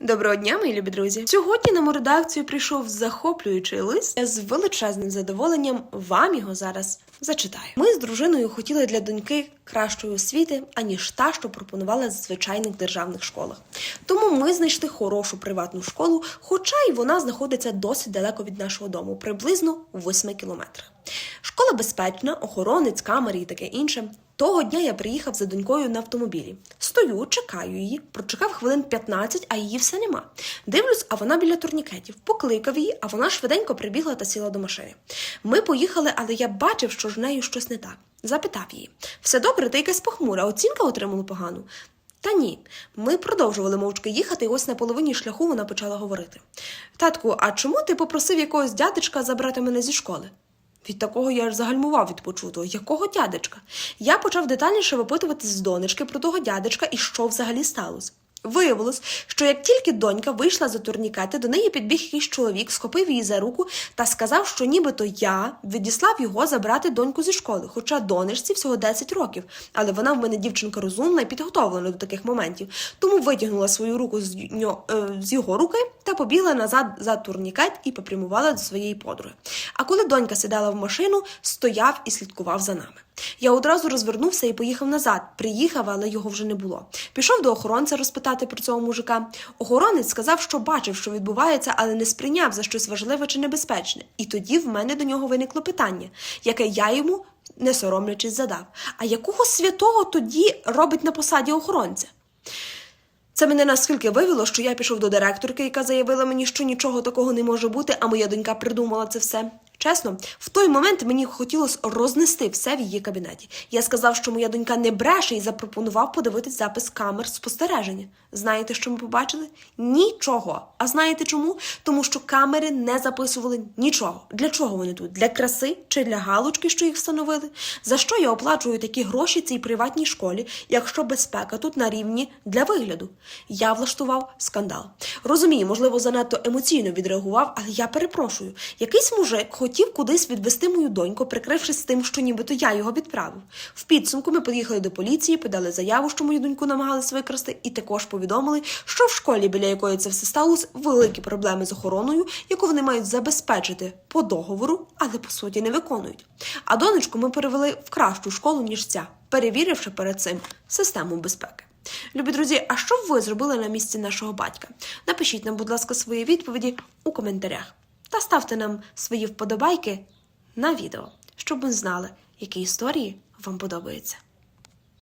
Доброго дня, мої любі друзі. Сьогодні на мою редакцію прийшов захоплюючий лист. Я з величезним задоволенням вам його зараз зачитаю. Ми з дружиною хотіли для доньки кращої освіти, аніж та, що пропонувала в звичайних державних школах. Тому ми знайшли хорошу приватну школу, хоча й вона знаходиться досить далеко від нашого дому, приблизно у 8 кілометрах. Школа безпечна, охоронець, камери і таке інше. Того дня я приїхав за донькою на автомобілі. Стою, чекаю її, прочекав хвилин 15, а її все нема. Дивлюсь, а вона біля турнікетів. Покликав її, а вона швиденько прибігла та сіла до машини. Ми поїхали, але я бачив, що з нею щось не так. Запитав її: все добре, ти якась похмура, оцінка отримала погану. Та ні, ми продовжували мовчки їхати, і ось на половині шляху вона почала говорити: Татку, а чому ти попросив якогось дядечка забрати мене зі школи? Від такого я аж загальмував від почутого. Якого дядечка? Я почав детальніше випитувати з донечки про того дядечка і що взагалі сталося. Виявилось, що як тільки донька вийшла за турнікети, до неї підбіг якийсь чоловік, схопив її за руку та сказав, що нібито я відіслав його забрати доньку зі школи, хоча донечці всього 10 років. Але вона в мене дівчинка розумна і підготовлена до таких моментів. Тому витягнула свою руку з, ньо, е, з його руки та побігла назад за турнікет і попрямувала до своєї подруги. А коли донька сідала в машину, стояв і слідкував за нами. Я одразу розвернувся і поїхав назад. Приїхав, але його вже не було. Пішов до охоронця розпитати про цього мужика. Охоронець сказав, що бачив, що відбувається, але не сприйняв за щось важливе чи небезпечне. І тоді в мене до нього виникло питання, яке я йому, не соромлячись, задав. А якого святого тоді робить на посаді охоронця? Це мене наскільки вивело, що я пішов до директорки, яка заявила мені, що нічого такого не може бути, а моя донька придумала це все. Чесно, в той момент мені хотілося рознести все в її кабінеті. Я сказав, що моя донька не бреше і запропонував подивитись запис камер спостереження. Знаєте, що ми побачили? Нічого. А знаєте чому? Тому що камери не записували нічого. Для чого вони тут? Для краси чи для галочки, що їх встановили? За що я оплачую такі гроші цій приватній школі, якщо безпека тут на рівні для вигляду? Я влаштував скандал. Розумію, можливо, занадто емоційно відреагував, але я перепрошую. Якийсь мужик хотів кудись відвести мою доньку, прикрившись тим, що нібито я його відправив. В підсумку ми поїхали до поліції, подали заяву, що мою доньку намагалися викрасти, і також повідомили, що в школі, біля якої це все сталося, великі проблеми з охороною, яку вони мають забезпечити по договору, але по суті не виконують. А донечку ми перевели в кращу школу, ніж ця, перевіривши перед цим систему безпеки. Любі друзі, а що ви зробили на місці нашого батька? Напишіть нам, будь ласка, свої відповіді у коментарях та ставте нам свої вподобайки на відео, щоб ми знали, які історії вам подобаються.